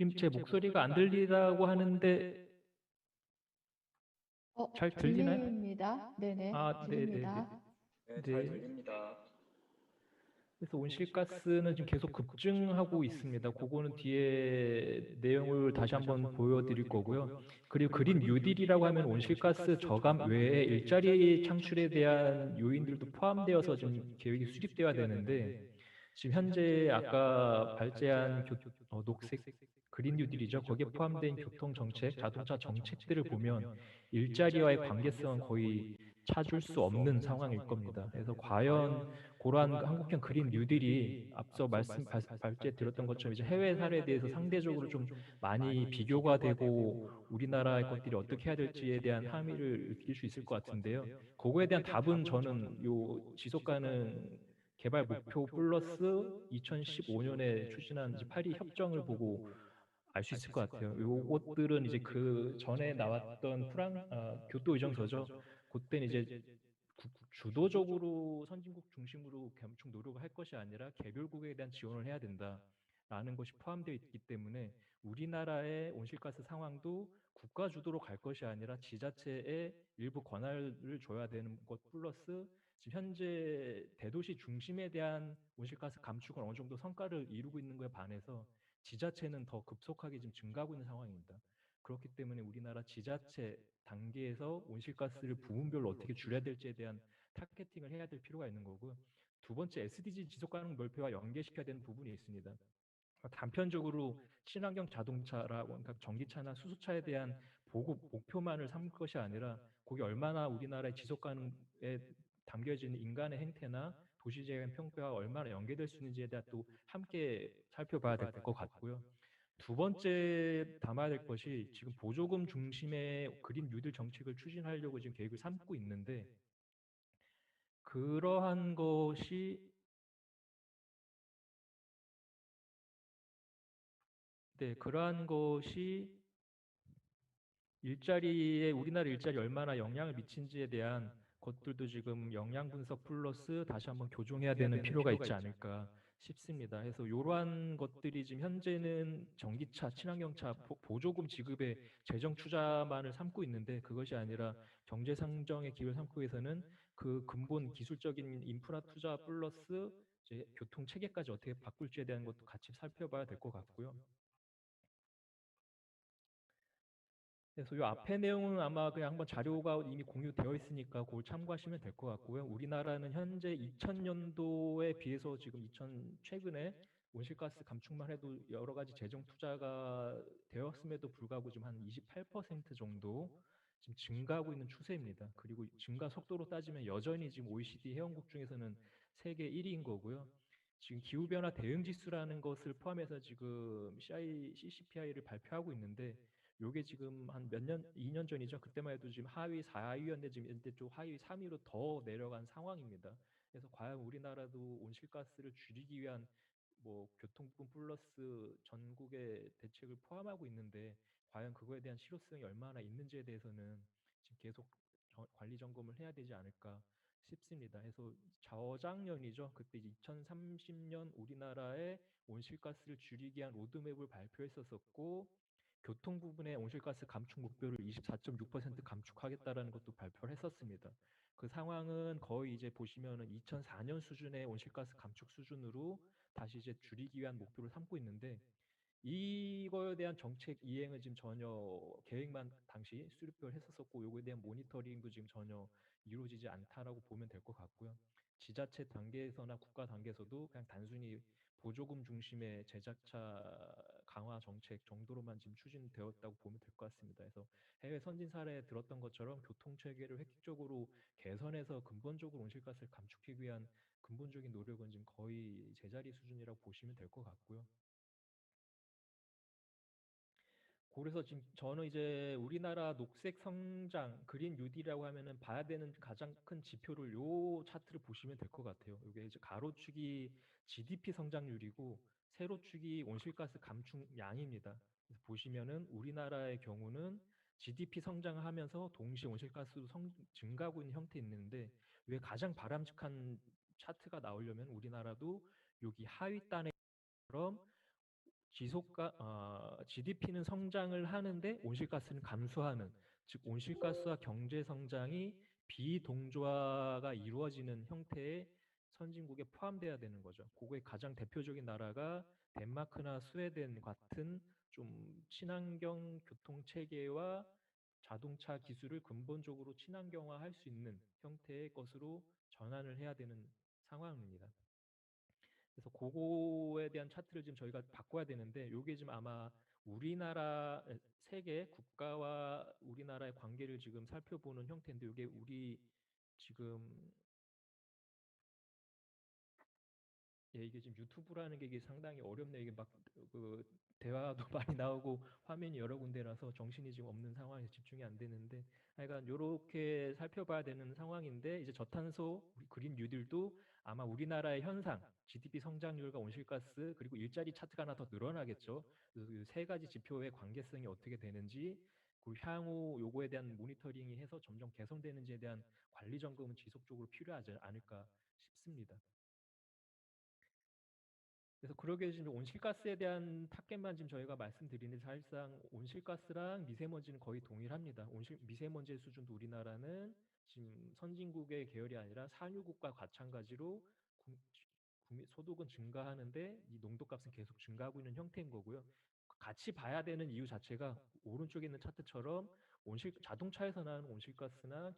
지금 제 목소리가 안 들리다고 하는데 어, 잘 들리나요? 들립니다. 네네, 아, 네, 네, 네. 들립니다. 네, 잘 네. 들립니다. 그래서 온실가스는 지금 계속 급증하고 있습니다. 그거는 뒤에 내용을 다시 한번 보여드릴 거고요. 그리고 그린 뉴딜이라고 하면 온실가스 저감 외에 일자리 창출에 대한 요인들도 포함되어서 지금 계획이 수립되어야 되는데 지금 현재 아까 발제한 교- 어, 녹색 그린 뉴딜이죠. 거기에 포함된 교통 정책, 자동차 정책들을 보면 일자리와의 관계성은 거의 찾을 수 없는 상황일 겁니다. 그래서 과연 그러한 한국형 그린 뉴딜이 앞서 말씀 발- 발제 드렸던 것처럼 이제 해외 사례에 대해서 상대적으로 좀 많이 비교가 되고 우리나라의 것들이 어떻게 해야 될지에 대한 함의를 느낄 수 있을 것 같은데요. 그거에 대한 답은 저는 요 지속 가능 개발 목표 플러스 2015년에 추진한 파리 협정을 보고 알 수 있을 것 같아요. 요것들은 이제 그 전에 나왔던 프랑 아, 교토 의정서죠. 그때는 이제 국- 주도적으로 선진국 중심으로 감축 노력을 할 것이 아니라 개별국에 대한 지원을 해야 된다라는 것이 포함되어 있기 때문에 우리나라의 온실가스 상황도 국가 주도로 갈 것이 아니라 지자체에 일부 권한을 줘야 되는 것 플러스 지금 현재 대도시 중심에 대한 온실가스 감축은 어느 정도 성과를 이루고 있는 거에 반해서 지자체는 더 급속하게 지금 증가하고 있는 상황입니다. 그렇기 때문에 우리나라 지자체 단계에서 온실가스를 부분별로 어떻게 줄여야 될지에 대한 타겟팅을 해야 될 필요가 있는 거고 두 번째 SDG 지속 가능 목표와 연계시켜야 되는 부분이 있습니다. 단편적으로 친환경 자동차라 그러니까 전기차나 수소차에 대한 보급 목표만을 삼을 것이 아니라 그게 얼마나 우리나라의 지속 가능에 담겨지는 인간의 행태나 도시재생 평가와 얼마나 연계될 수 있는지에 대한 또 함께 살펴봐야 될 것 같고요. 두 번째 담아야 될 것이 지금 보조금 중심의 그린 뉴딜 정책을 추진하려고 지금 계획을 삼고 있는데 그러한 것이 네, 그러한 것이 일자리에 우리나라 일자리 얼마나 영향을 미친지에 대한 것들도 지금 영양 분석 플러스 다시 한번 교정해야 되는 필요가 있지 않을까 싶습니다. 그래서 이러한 것들이 지금 현재는 전기차, 친환경차 보- 보조금 지급에 재정 투자만을 삼고 있는데 그것이 아니라 경제 상정의 기회를 삼고 위해서는 그 근본 기술적인 인프라 투자 플러스 이제 교통 체계까지 어떻게 바꿀지에 대한 것도 같이 살펴봐야 될 것 같고요. 그래서 이 앞에 내용은 아마 그냥 한번 자료가 이미 공유되어 있으니까 그걸 참고하시면 될 것 같고요. 우리나라는 현재 2000년도에 비해서 지금 2000 최근에 온실가스 감축만 해도 여러 가지 재정 투자가 되었음에도 불구하고 지금 한 28% 정도 지금 증가하고 있는 추세입니다. 그리고 증가 속도로 따지면 여전히 지금 OECD 회원국 중에서는 세계 1위인 거고요. 지금 기후변화 대응 지수라는 것을 포함해서 지금 CI, CCPI를 발표하고 있는데 요게 지금 한 몇 년, 2년 전이죠. 그때만 해도 지금 하위 4위였는데 지금 현재 좀 하위 3위로 더 내려간 상황입니다. 그래서 과연 우리나라도 온실가스를 줄이기 위한 뭐 교통부분 플러스 전국의 대책을 포함하고 있는데 과연 그거에 대한 실효성이 얼마나 있는지에 대해서는 지금 계속 저- 관리 점검을 해야 되지 않을까 싶습니다. 그래서 저작년이죠. 그때 이제 2030년 우리나라의 온실가스를 줄이기 위한 로드맵을 발표했었었고 교통 부분의 온실가스 감축 목표를 24.6% 감축하겠다라는 것도 발표를 했었습니다. 그 상황은 거의 이제 보시면은 2004년 수준의 온실가스 감축 수준으로 다시 이제 줄이기 위한 목표를 삼고 있는데 이거에 대한 정책 이행은 지금 전혀 계획만 당시 수립을 했었었고 요거에 대한 모니터링도 지금 전혀 이루어지지 않다라고 보면 될 것 같고요. 지자체 단계에서나 국가 단계에서도 그냥 단순히 보조금 중심의 제작차 강화 정책 정도로만 지금 추진되었다고 보면 될 것 같습니다. 그래서 해외 선진 사례에 들었던 것처럼 교통 체계를 획기적으로 개선해서 근본적으로 온실가스를 감축하기 위한 근본적인 노력은 지금 거의 제자리 수준이라고 보시면 될 것 같고요. 그래서 지금 저는 이제 우리나라 녹색 성장, 그린 뉴딜이라고 하면은 봐야 되는 가장 큰 지표를 요 차트를 보시면 될 것 같아요. 이게 이제 가로축이 GDP 성장률이고 세로축이 온실가스 감축량입니다. 보시면은 우리나라의 경우는 GDP 성장하면서 동시에 온실가스도 성, 증가하고 있는 형태 있는데 왜 가장 바람직한 차트가 나오려면 우리나라도 여기 하위 단에처럼 지속가 어, GDP는 성장을 하는데 온실가스는 감소하는 즉 온실가스와 경제 성장이 비동조화가 이루어지는 형태의 선진국에 포함돼야 되는 거죠. 그거의 가장 대표적인 나라가 덴마크나 스웨덴 같은 좀 친환경 교통 체계와 자동차 기술을 근본적으로 친환경화할 수 있는 형태의 것으로 전환을 해야 되는 상황입니다. 그래서 그거에 대한 차트를 지금 저희가 바꿔야 되는데 이게 지금 아마 우리나라 세계 국가와 우리나라의 관계를 지금 살펴보는 형태인데 이게 우리 지금 예, 이게 지금 유튜브라는 게 이게 상당히 어렵네요. 이게 막 그 대화도 많이 나오고 화면이 여러 군데라서 정신이 지금 없는 상황에서 집중이 안 되는데 하여간 요렇게 살펴봐야 되는 상황인데 이제 저탄소 그린 뉴딜도 아마 우리나라의 현상, GDP 성장률과 온실가스 그리고 일자리 차트가 하나 더 늘어나겠죠. 세 가지 지표의 관계성이 어떻게 되는지 그 향후 요거에 대한 모니터링이 해서 점점 개선되는지에 대한 관리 점검은 지속적으로 필요하지 않을까 싶습니다. 그래서 그러게 지금 온실가스에 대한 탑겟만 지금 저희가 말씀드리는데 사실상 온실가스랑 미세먼지는 거의 동일합니다. 온실 미세먼지의 수준도 우리나라는 지금 선진국의 계열이 아니라 산유국과 마찬가지로 국민 소득은 증가하는데 이 농도값은 계속 증가하고 있는 형태인 거고요. 같이 봐야 되는 이유 자체가 오른쪽에 있는 차트처럼 온실 자동차에서 나는 온실가스나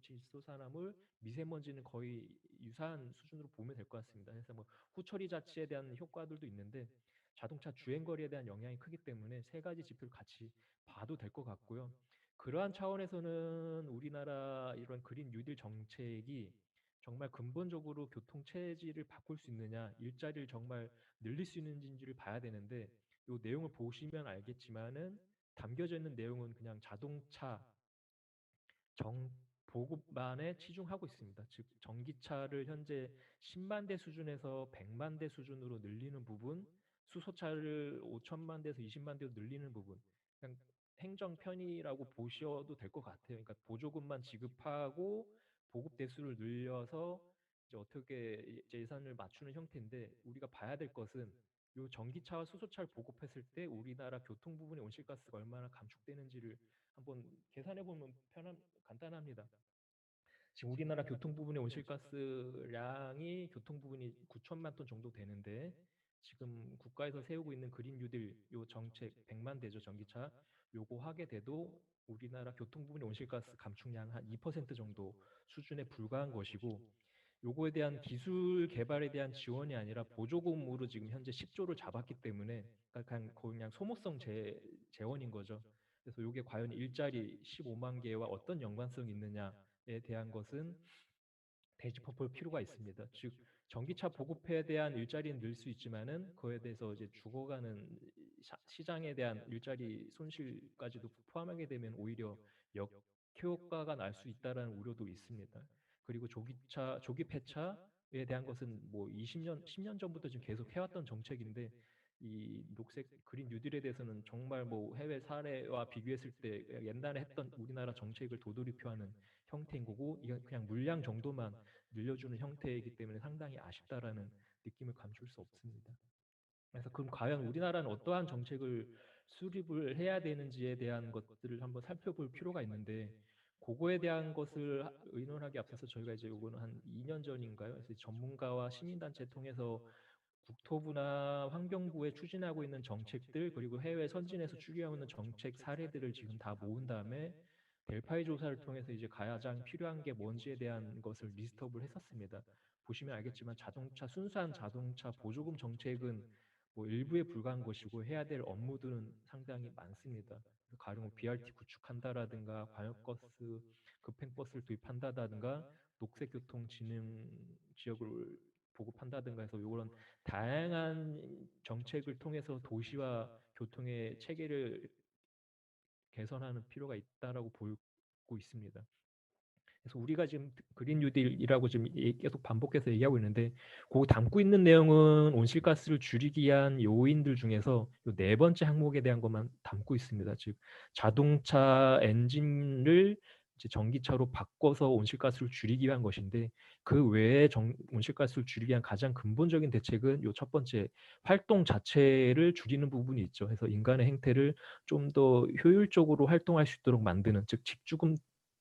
질소산화물, 미세먼지는 거의 유사한 수준으로 보면 될 것 같습니다. 그래서 뭐 후처리 자체에 대한 효과들도 있는데 자동차 주행 거리에 대한 영향이 크기 때문에 세 가지 지표를 같이 봐도 될 것 같고요. 그러한 차원에서는 우리나라 이런 그린 뉴딜 정책이 정말 근본적으로 교통 체질을 바꿀 수 있느냐, 일자리를 정말 늘릴 수 있는지를 봐야 되는데 이 내용을 보시면 알겠지만은 담겨져 있는 내용은 그냥 자동차 정 보급만에 치중하고 있습니다. 즉 전기차를 현재 10만 대 수준에서 100만 대 수준으로 늘리는 부분, 수소차를 5천만 대에서 20만 대로 늘리는 부분, 그냥 행정 편의라고 보셔도 될 것 같아요. 그러니까 보조금만 지급하고 보급 대수를 늘려서 이제 어떻게 예산을 맞추는 형태인데 우리가 봐야 될 것은 요 전기차와 수소차를 보급했을 때 우리나라 교통 부분의 온실가스가 얼마나 감축되는지를 한번 계산해 보면 편한 간단합니다. 지금 우리나라 교통 부분의 온실가스량이 교통 부분이 9천만 톤 정도 되는데 지금 국가에서 세우고 있는 그린 뉴딜 요 정책 100만 대죠 전기차 요거 하게 돼도 우리나라 교통 부분의 온실가스 감축량 한 2% 정도 수준에 불과한 것이고 요거에 대한 기술 개발에 대한 지원이 아니라 보조금으로 지금 현재 10조를 잡았기 때문에 그러니까 그냥 그냥 소모성 재, 재원인 거죠. 그래서 요게 과연 일자리 15만 개와 어떤 연관성이 있느냐에 대한 것은 되짚어볼 필요가 있습니다. 즉 전기차 보급에 대한 일자리는 늘 수 있지만은 그에 대해서 이제 죽어가는 시장에 대한 일자리 손실까지도 포함하게 되면 오히려 역효과가 날 수 있다라는 우려도 있습니다. 그리고 조기차, 조기 폐차에 대한 것은 뭐 20년, 10년 전부터 지금 계속 해왔던 정책인데 이 녹색 그린 뉴딜에 대해서는 정말 뭐 해외 사례와 비교했을 때 옛날에 했던 우리나라 정책을 도돌이표하는 형태인 거고 이건 그냥 물량 정도만 늘려주는 형태이기 때문에 상당히 아쉽다라는 느낌을 감출 수 없습니다. 그래서 그럼 과연 우리나라는 어떠한 정책을 수립을 해야 되는지에 대한 것들을 한번 살펴볼 필요가 있는데 그거에 대한 것을 의논하기 앞서서 저희가 이제 요거는 한 2년 전인가요? 그래서 전문가와 시민단체 통해서 국토부나 환경부에 추진하고 있는 정책들 그리고 해외 선진에서 추구하고 있는 정책 사례들을 지금 다 모은 다음에 델파이 조사를 통해서 이제 가장 필요한 게 뭔지에 대한 것을 리스트업을 했었습니다. 보시면 알겠지만 자동차 순수한 자동차 보조금 정책은 뭐 일부에 불과한 것이고 해야 될 업무들은 상당히 많습니다. 가령 뭐 BRT 구축한다라든가 광역버스 급행버스를 도입한다든가 녹색교통 진흥 지역을 보급한다든가 해서 이런 다양한 정책을 통해서 도시와 교통의 체계를 개선하는 필요가 있다라고 보고 있습니다. 그래서 우리가 지금 그린 뉴딜이라고 지금 계속 반복해서 얘기하고 있는데 그 담고 있는 내용은 온실가스를 줄이기 위한 요인들 중에서 네 번째 항목에 대한 것만 담고 있습니다. 즉 자동차 엔진을 이제 전기차로 바꿔서 온실가스를 줄이기 위한 것인데 그 외에 정, 온실가스를 줄이기 위한 가장 근본적인 대책은 요 첫 번째 활동 자체를 줄이는 부분이 있죠. 그래서 인간의 행태를 좀 더 효율적으로 활동할 수 있도록 만드는 즉 직주금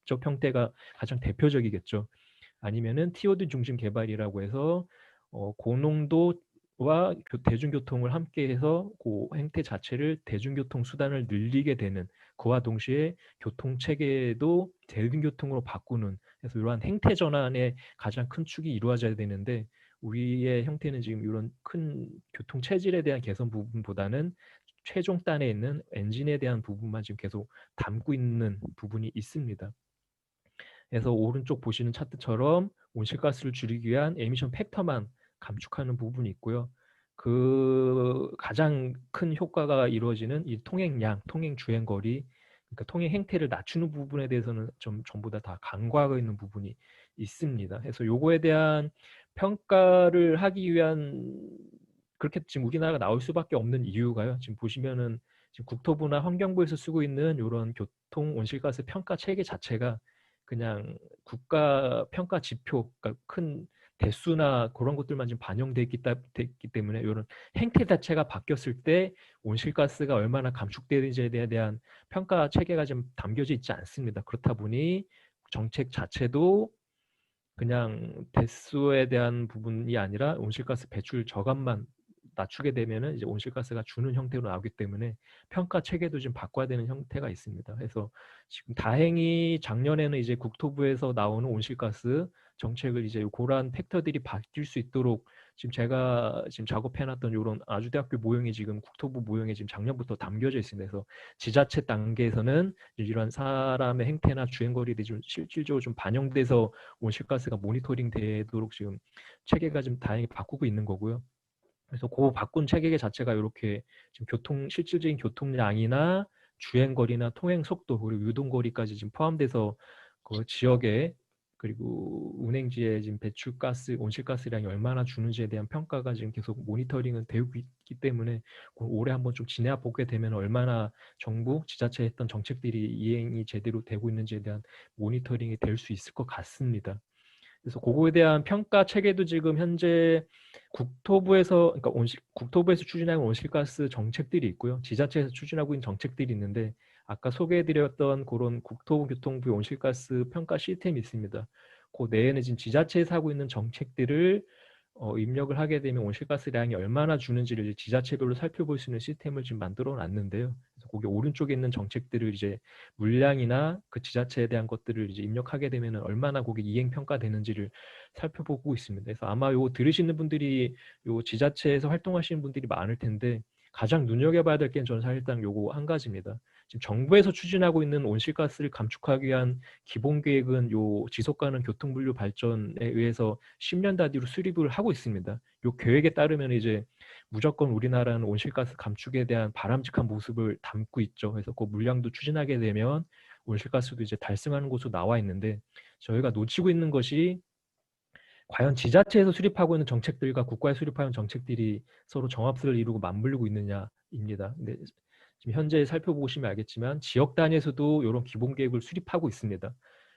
적 형태가 가장 대표적이겠죠. 아니면은 TOD 중심 개발이라고 해서 어, 고농도와 대중교통을 함께해서 그 행태 자체를 대중교통 수단을 늘리게 되는 그와 동시에 교통 체계도 대중교통으로 바꾸는 그래서 이러한 행태 전환의 가장 큰 축이 이루어져야 되는데 우리의 형태는 지금 이런 큰 교통 체질에 대한 개선 부분보다는 최종단에 있는 엔진에 대한 부분만 지금 계속 담고 있는 부분이 있습니다. 그래서 오른쪽 보시는 차트처럼 온실가스를 줄이기 위한 에미션 팩터만 감축하는 부분이 있고요. 그 가장 큰 효과가 이루어지는 이 통행량, 통행 주행 거리, 그러니까 통행 행태를 낮추는 부분에 대해서는 좀 전부 다, 다 간과하고 있는 부분이 있습니다. 그래서 요거에 대한 평가를 하기 위한 그렇게 지금 우리나라가 나올 수밖에 없는 이유가요. 지금 보시면은 지금 국토부나 환경부에서 쓰고 있는 이런 교통 온실가스 평가 체계 자체가 그냥 국가 평가 지표, 그러니까 큰 대수나 그런 것들만 지금 반영됐기 때문에 이런 행태 자체가 바뀌었을 때 온실가스가 얼마나 감축되는지에 대한 평가 체계가 좀 담겨져 있지 않습니다. 그렇다 보니 정책 자체도 그냥 대수에 대한 부분이 아니라 온실가스 배출 저감만 낮추게 되면은 이제 온실가스가 주는 형태로 나오기 때문에 평가 체계도 좀 바꿔야 되는 형태가 있습니다. 그래서 지금 다행히 작년에는 이제 국토부에서 나오는 온실가스 정책을 이제 고란 팩터들이 바뀔 수 있도록 지금 제가 지금 작업해놨던 이런 아주대학교 모형이 지금 국토부 모형에 지금 작년부터 담겨져 있습니다. 그래서 지자체 단계에서는 이런 사람의 행태나 주행거리들이 좀 실질적으로 좀 반영돼서 온실가스가 모니터링 되도록 지금 체계가 좀 다행히 바꾸고 있는 거고요. 그래서 그 바꾼 체계 자체가 이렇게 지금 교통 실질적인 교통량이나 주행 거리나 통행 속도 그리고 유동 거리까지 지금 포함돼서 그 지역에 그리고 운행지에 지금 배출가스, 온실가스량이 얼마나 주는지에 대한 평가가 지금 계속 모니터링은 되고 있기 때문에 올해 한번 좀 지내야 보게 되면 얼마나 정부, 지자체 했던 정책들이 이행이 제대로 되고 있는지에 대한 모니터링이 될 수 있을 것 같습니다. 그래서 그거에 대한 평가 체계도 지금 현재 국토부에서 그러니까 온실, 국토부에서 추진하는 온실가스 정책들이 있고요. 지자체에서 추진하고 있는 정책들이 있는데 아까 소개해드렸던 그런 국토교통부 온실가스 평가 시스템이 있습니다. 그 내에는 지금 지자체에서 하고 있는 정책들을 어, 입력을 하게 되면 온실가스량이 얼마나 주는지를 지자체별로 살펴볼 수 있는 시스템을 지금 만들어 놨는데요. 그래서 거기 오른쪽에 있는 정책들을 이제 물량이나 그 지자체에 대한 것들을 이제 입력하게 되면 얼마나 거기 이행 평가되는지를 살펴보고 있습니다. 그래서 아마 요 들으시는 분들이 요 지자체에서 활동하시는 분들이 많을 텐데 가장 눈여겨봐야 될 게 저는 사실상 요거 한 가지입니다. 지금 정부에서 추진하고 있는 온실가스를 감축하기 위한 기본 계획은 요 지속 가능 교통 분류 발전에 의해서 10년 단위로 수립을 하고 있습니다. 요 계획에 따르면 이제 무조건 우리나라는 온실가스 감축에 대한 바람직한 모습을 담고 있죠. 그래서 그 물량도 추진하게 되면 온실가스도 이제 달성하는 곳으로 나와 있는데 저희가 놓치고 있는 것이 과연 지자체에서 수립하고 있는 정책들과 국가에 수립하는 정책들이 서로 정합을 이루고 맞물리고 있느냐입니다. 근데 지금 현재 살펴보시면 알겠지만 지역 단위에서도 이런 기본 계획을 수립하고 있습니다.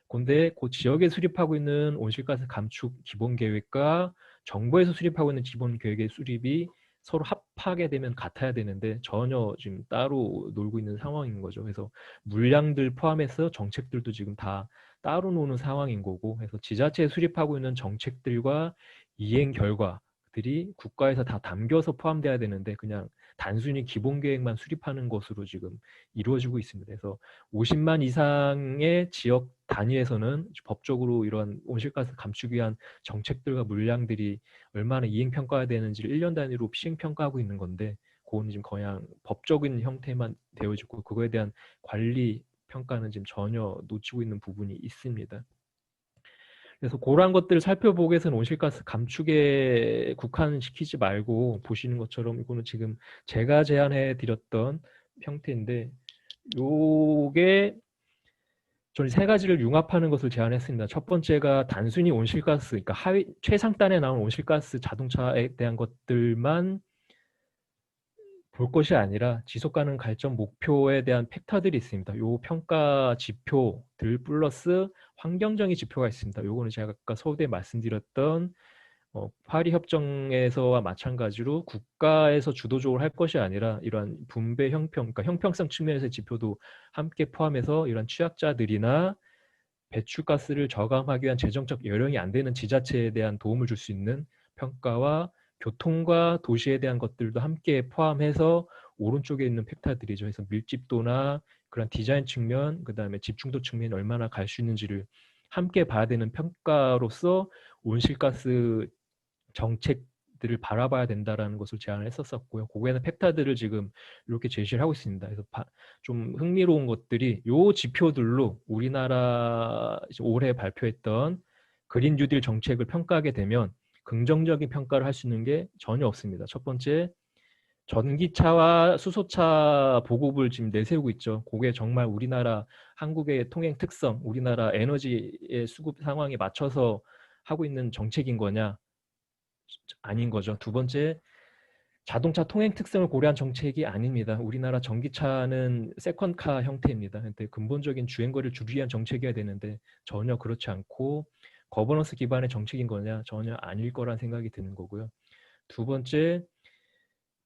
근데 그 지역에 수립하고 있는 온실가스 감축 기본 계획과 정부에서 수립하고 있는 기본 계획의 수립이 서로 합하게 되면 같아야 되는데 전혀 지금 따로 놀고 있는 상황인 거죠. 그래서 물량들 포함해서 정책들도 지금 다 따로 노는 상황인 거고 그래서 지자체에 수립하고 있는 정책들과 이행 결과들이 국가에서 다 담겨서 포함돼야 되는데 그냥 단순히 기본 계획만 수립하는 것으로 지금 이루어지고 있습니다. 그래서 50만 이상의 지역 단위에서는 법적으로 이런 온실가스 감축 위한 정책들과 물량들이 얼마나 이행 평가가 되는지를 1년 단위로 시행 평가하고 있는 건데 그거는 지금 그냥 법적인 형태만 되어지고 그거에 대한 관리 평가는 지금 전혀 놓치고 있는 부분이 있습니다. 그래서 그러한 것들을 살펴보기 위해서는 온실가스 감축에 국한시키지 말고 보시는 것처럼 이거는 지금 제가 제안해 드렸던 형태인데 요게 저는 세 가지를 융합하는 것을 제안했습니다. 첫 번째가 단순히 온실가스, 그러니까 하위 최상단에 나온 온실가스 자동차에 대한 것들만 볼 것이 아니라 지속 가능 발전 목표에 대한 팩터들이 있습니다. 요 평가 지표들 플러스 환경적인 지표가 있습니다. 요거는 제가 아까 서두에 말씀드렸던 어, 파리 협정에서와 마찬가지로 국가에서 주도적으로 할 것이 아니라 이러한 분배 형평, 그러니까 형평성 측면에서의 지표도 함께 포함해서 이런 취약자들이나 배출가스를 저감하기 위한 재정적 여력이 안 되는 지자체에 대한 도움을 줄 수 있는 평가와 교통과 도시에 대한 것들도 함께 포함해서 오른쪽에 있는 팩터들이죠. 그래서 밀집도나 그런 디자인 측면, 그 다음에 집중도 측면이 얼마나 갈 수 있는지를 함께 봐야 되는 평가로서 온실가스 정책들을 바라봐야 된다라는 것을 제안을 했었었고요. 그거에는 팩터들을 지금 이렇게 제시를 하고 있습니다. 그래서 바, 좀 흥미로운 것들이 요 지표들로 우리나라 올해 발표했던 그린 뉴딜 정책을 평가하게 되면 긍정적인 평가를 할 수 있는 게 전혀 없습니다. 첫 번째, 전기차와 수소차 보급을 지금 내세우고 있죠. 그게 정말 우리나라 한국의 통행 특성, 우리나라 에너지의 수급 상황에 맞춰서 하고 있는 정책인 거냐? 아닌 거죠. 두 번째, 자동차 통행 특성을 고려한 정책이 아닙니다. 우리나라 전기차는 세컨카 형태입니다. 근데 근본적인 주행거리를 줄이기 위한 정책이어야 되는데 전혀 그렇지 않고 거버넌스 기반의 정책인 거냐? 전혀 아닐 거란 생각이 드는 거고요. 두 번째,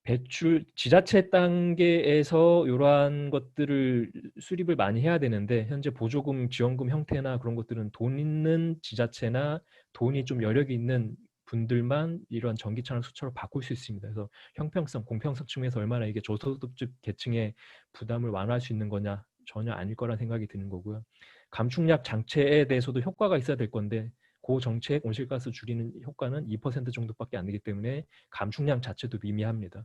배출 지자체 단계에서 이러한 것들을 수립을 많이 해야 되는데 현재 보조금 지원금 형태나 그런 것들은 돈 있는 지자체나 돈이 좀 여력이 있는 분들만 이런 전기차나 수차로 바꿀 수 있습니다. 그래서 형평성, 공평성 측면에서 얼마나 이게 저소득 계층의 부담을 완화할 수 있는 거냐 전혀 아닐 거란 생각이 드는 거고요. 감축약 장치에 대해서도 효과가 있어야 될 건데 그 정책 온실가스 줄이는 효과는 2% 정도밖에 안 되기 때문에 감축량 자체도 미미합니다.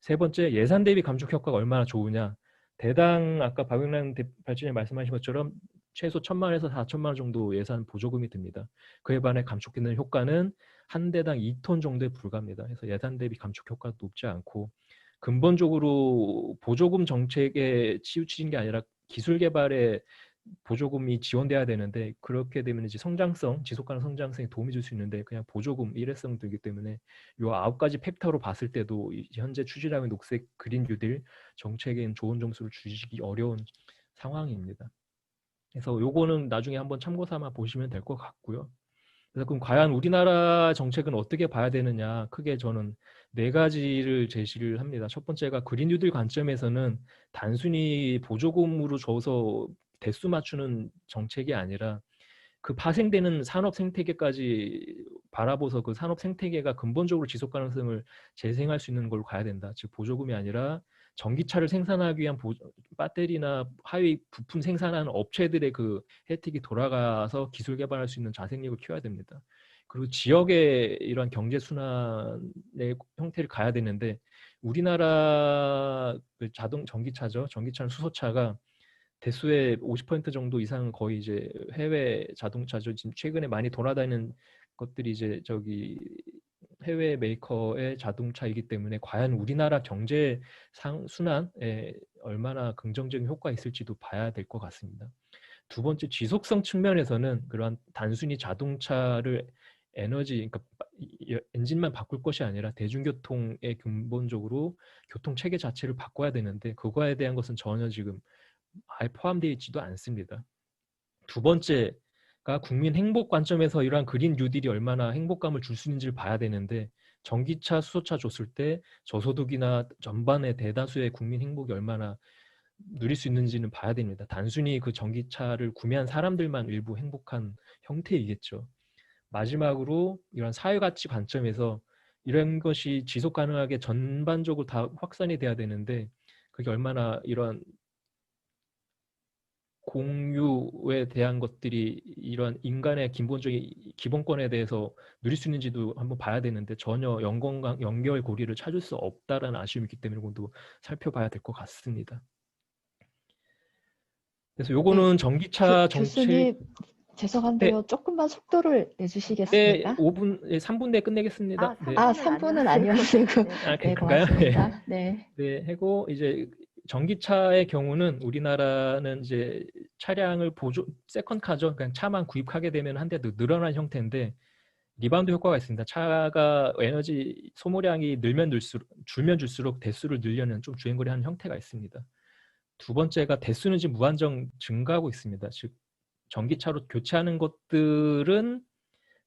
세 번째 예산 대비 감축 효과가 얼마나 좋으냐. 대당 아까 박영란 발전님 말씀하신 것처럼 최소 천만 원에서 사천만 원 정도 예산 보조금이 듭니다. 그에 반해 감축되는 효과는 한 대당 2톤 정도에 불과합니다. 그래서 예산 대비 감축 효과도 높지 않고 근본적으로 보조금 정책에 치우치는 게 아니라 기술 개발에 보조금이 지원돼야 되는데 그렇게 되면 이제 성장성, 지속 가능 성장성에 도움이 줄 수 있는데 그냥 보조금 일회성 들기 때문에 요 아홉 가지 팩터로 봤을 때도 현재 추진하는 녹색 그린 뉴딜 정책엔 좋은 점수를 주시기 어려운 상황입니다. 그래서 요거는 나중에 한번 참고 삼아 보시면 될 것 같고요. 그래서 그럼 과연 우리나라 정책은 어떻게 봐야 되느냐 크게 저는 네 가지를 제시를 합니다. 첫 번째가 그린 뉴딜 관점에서는 단순히 보조금으로 줘서 대수 맞추는 정책이 아니라 그 파생되는 산업 생태계까지 바라보서 그 산업 생태계가 근본적으로 지속 가능성을 재생할 수 있는 걸로 가야 된다. 즉 보조금이 아니라 전기차를 생산하기 위한 보, 배터리나 하위 부품 생산하는 업체들의 그 혜택이 돌아가서 기술 개발할 수 있는 자생력을 키워야 됩니다. 그리고 지역의 이러한 경제 순환의 형태를 가야 되는데 우리나라 그 자동 전기차죠. 전기차는 수소차가 대수의 50% 정도 이상 거의 이제 해외 자동차죠. 지금 최근에 많이 돌아다니는 것들이 이제 저기 해외 메이커의 자동차이기 때문에 과연 우리나라 경제 상 순환에 얼마나 긍정적인 효과가 있을지도 봐야 될 것 같습니다. 두 번째 지속성 측면에서는 그러한 단순히 자동차를 에너지 그러니까 엔진만 바꿀 것이 아니라 대중교통의 근본적으로 교통 체계 자체를 바꿔야 되는데 그거에 대한 것은 전혀 지금 아예 포함되어 있지도 않습니다. 두 번째 그러니까 국민 행복 관점에서 이러한 그린 뉴딜이 얼마나 행복감을 줄 수 있는지를 봐야 되는데 전기차, 수소차 줬을 때 저소득이나 전반의 대다수의 국민 행복이 얼마나 누릴 수 있는지는 봐야 됩니다. 단순히 그 전기차를 구매한 사람들만 일부 행복한 형태이겠죠. 마지막으로 이런 사회 가치 관점에서 이런 것이 지속 가능하게 전반적으로 다 확산이 돼야 되는데 그게 얼마나 이런 공유에 대한 것들이 이런 인간의 기본적인 기본권에 대해서 누릴 수 있는지도 한번 봐야 되는데 전혀 연관 연결 고리를 찾을 수 없다라는 아쉬움이 있기 때문에 그것도 살펴봐야 될 것 같습니다. 그래서 요거는 네, 전기차 교, 정책 교수님 죄송한데요. 네. 조금만 속도를 내주시겠습니까? 네, 5분, 네, 3분 내에 끝내겠습니다. 아, 네. 아 3분은 아니었시고. 아, 네, 고맙습니다. 네. 네, 하고 이제 전기차의 경우는 우리나라는 이제 차량을 보조 세컨카죠. 그냥 차만 구입하게 되면 한 대 더 늘어난 형태인데 리바운드 효과가 있습니다. 차가 에너지 소모량이 늘면 늘수록 줄면 줄수록 대수를 늘려는 좀 주행거리 하는 형태가 있습니다. 두 번째가 대수는 지금 무한정 증가하고 있습니다. 즉 전기차로 교체하는 것들은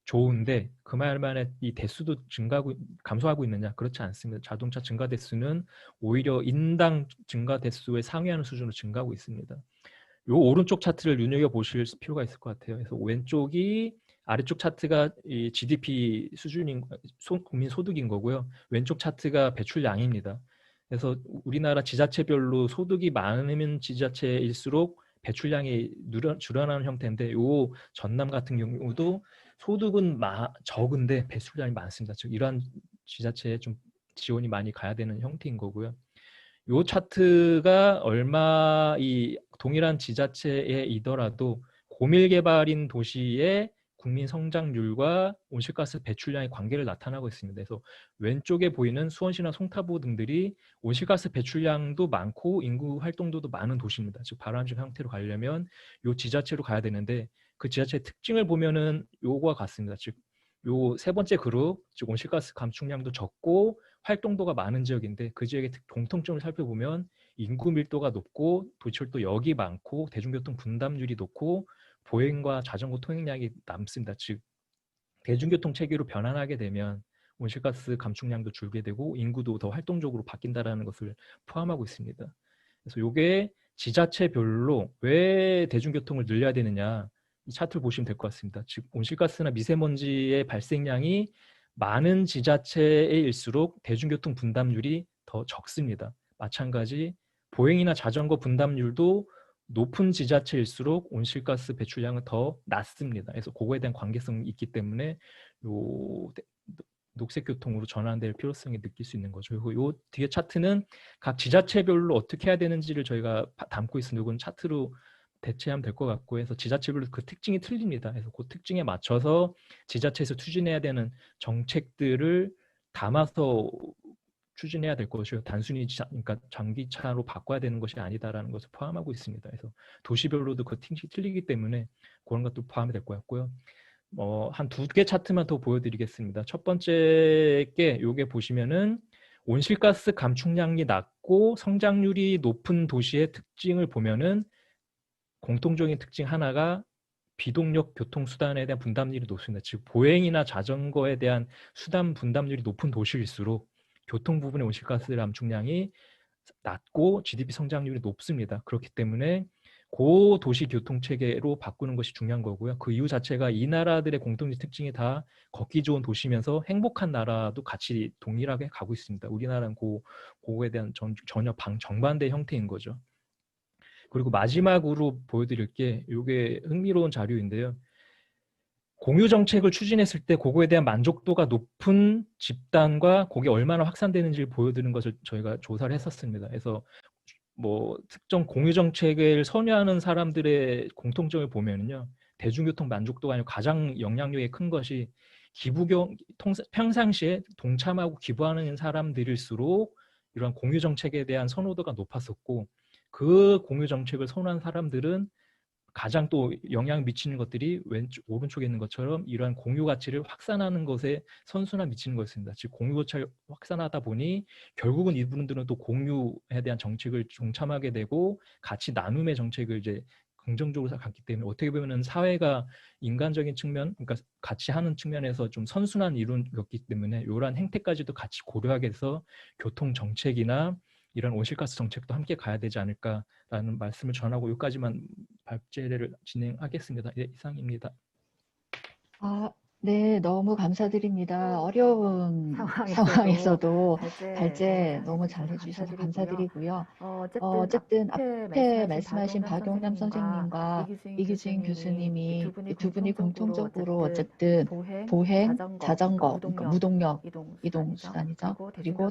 좋은데 그 말만에 이 대수도 증가하고 감소하고 있느냐 그렇지 않습니다. 자동차 증가 대수는 오히려 인당 증가 대수에 상회하는 수준으로 증가하고 있습니다. 요 오른쪽 차트를 눈여겨 보실 필요가 있을 것 같아요. 그래서 왼쪽이 아래쪽 차트가 이 GDP 수준인 소- 국민 소득인 거고요. 왼쪽 차트가 배출량입니다. 그래서 우리나라 지자체별로 소득이 많으면 지자체일수록 배출량이 늘어, 줄어나는 형태인데 요 전남 같은 경우도 소득은 마, 적은데 배출량이 많습니다. 즉 이러한 지자체에 좀 지원이 많이 가야 되는 형태인 거고요. 요 차트가 얼마 이 동일한 지자체에 이더라도 고밀 개발인 도시의 국민 성장률과 온실가스 배출량의 관계를 나타나고 있습니다. 그래서 왼쪽에 보이는 수원시나 송파구 등들이 온실가스 배출량도 많고 인구 활동도도 많은 도시입니다. 즉 바람직 형태로 가려면 요 지자체로 가야 되는데 그 지자체의 특징을 보면은 요거와 같습니다. 즉 요 세 번째 그룹, 즉 온실가스 감축량도 적고 활동도가 많은 지역인데 그 지역의 특- 공통점을 살펴보면 인구 밀도가 높고 도시철도 역이 많고 대중교통 분담률이 높고 보행과 자전거 통행량이 남습니다. 즉 대중교통 체계로 변환하게 되면 온실가스 감축량도 줄게 되고 인구도 더 활동적으로 바뀐다라는 것을 포함하고 있습니다. 그래서 이게 지자체별로 왜 대중교통을 늘려야 되느냐 이 차트를 보시면 될 것 같습니다. 즉 온실가스나 미세먼지의 발생량이 많은 지자체일수록 대중교통 분담률이 더 적습니다. 마찬가지 보행이나 자전거 분담률도 높은 지자체일수록 온실가스 배출량은 더 낮습니다. 그래서 그거에 대한 관계성이 있기 때문에 요 녹색 교통으로 전환될 필요성이 느낄 수 있는 거죠. 그리고 요 뒤에 차트는 각 지자체별로 어떻게 해야 되는지를 저희가 바- 담고 있습니다. 이건 차트로 대체하면 될 것 같고 해서 지자체별로 그 특징이 틀립니다. 그래서 그 특징에 맞춰서 지자체에서 추진해야 되는 정책들을 담아서 추진해야 될 것이요. 단순히 자, 그러니까 전기차로 바꿔야 되는 것이 아니다라는 것을 포함하고 있습니다. 그래서 도시별로도 그 특징이 틀리기 때문에 그런 것도 포함이 될 것 같고요. 어, 한 두 개 차트만 더 보여드리겠습니다. 첫 번째 게 요게 보시면은 온실가스 감축량이 낮고 성장률이 높은 도시의 특징을 보면은 공통적인 특징 하나가 비동력 교통수단에 대한 분담률이 높습니다. 즉 보행이나 자전거에 대한 수단 분담률이 높은 도시일수록 교통 부분의 온실가스 감축량이 낮고 GDP 성장률이 높습니다. 그렇기 때문에 고 도시 교통 체계로 바꾸는 것이 중요한 거고요. 그 이유 자체가 이 나라들의 공통적 특징이 다 걷기 좋은 도시면서 행복한 나라도 같이 동일하게 가고 있습니다. 우리나라는 고 그거에 대한 전, 전혀 방, 정반대 형태인 거죠. 그리고 마지막으로 보여드릴 게 이게 흥미로운 자료인데요. 공유 정책을 추진했을 때 그거에 대한 만족도가 높은 집단과 그게 얼마나 확산되는지를 보여드리는 것을 저희가 조사를 했었습니다. 그래서 뭐 특정 공유 정책을 선호하는 사람들의 공통점을 보면은요. 대중교통 만족도가 아니고 가장 영향력이 큰 것이 기부경 통, 평상시에 동참하고 기부하는 사람들일수록 이러한 공유 정책에 대한 선호도가 높았었고 그 공유 정책을 선호한 사람들은 가장 또 영향 미치는 것들이 왼쪽 오른쪽에 있는 것처럼 이러한 공유 가치를 확산하는 것에 선순환 미치는 것입니다. 즉 공유 가치를 확산하다 보니 결국은 이분들은 또 공유에 대한 정책을 동참하게 되고 같이 나눔의 정책을 이제 긍정적으로 갖기 때문에 어떻게 보면은 사회가 인간적인 측면, 그러니까 같이 하는 측면에서 좀 선순환 이루었기 때문에 이러한 행태까지도 같이 고려하게 돼서 교통 정책이나 이런 온실가스 정책도 함께 가야 되지 않을까라는 말씀을 전하고 여기까지만 발제를 진행하겠습니다. 예, 이상입니다. 아, 네, 너무 감사드립니다. 어려운 상황에서도 상황에서도 발제, 발제 네, 너무 잘해주셔서 감사드리고요. 감사드리고요. 어, 어쨌든, 어, 어쨌든 앞에 앞에 말씀하신 박용남 선생님과 선생님과 이규진 교수님이 두 분이 이두 분이 공통적으로 어쨌든 보행, 보행, 자전거, 자전거, 그러니까 그러니까 무동력 이동 이동 수단이죠. 그리고 그리고